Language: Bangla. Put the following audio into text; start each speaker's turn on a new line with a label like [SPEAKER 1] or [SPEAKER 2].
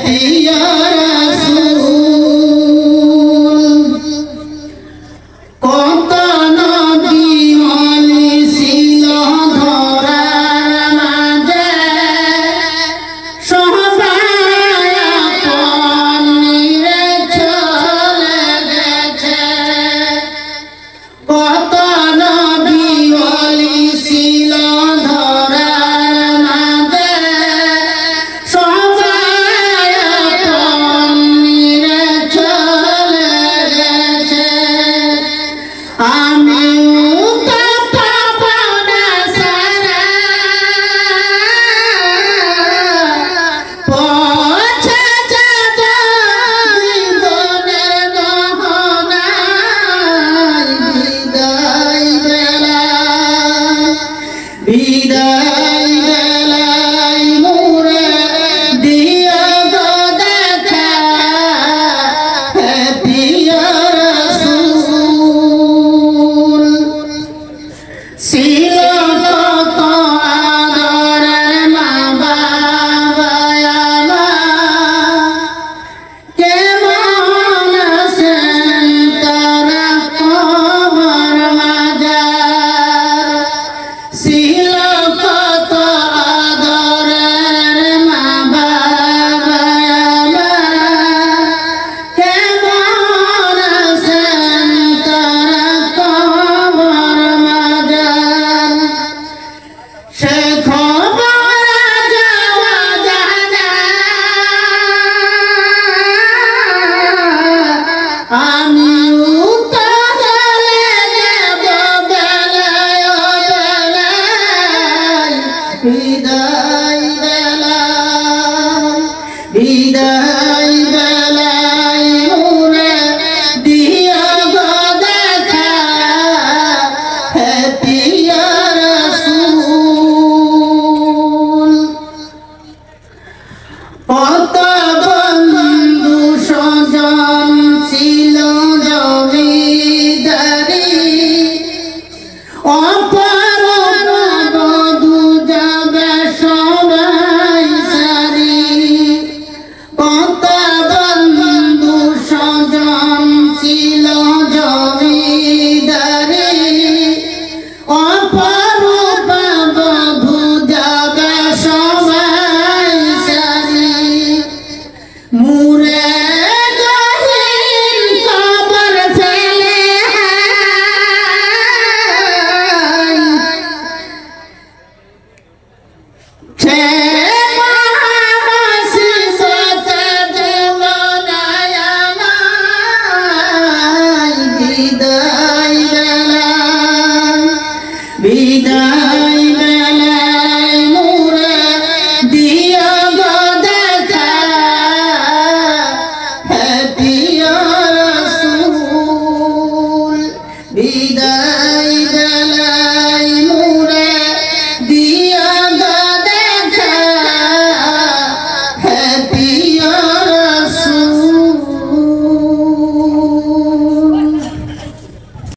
[SPEAKER 1] Hey. বিদায় বেলায় মোরে দিয়া গো দেখা রাসূল। বিদায়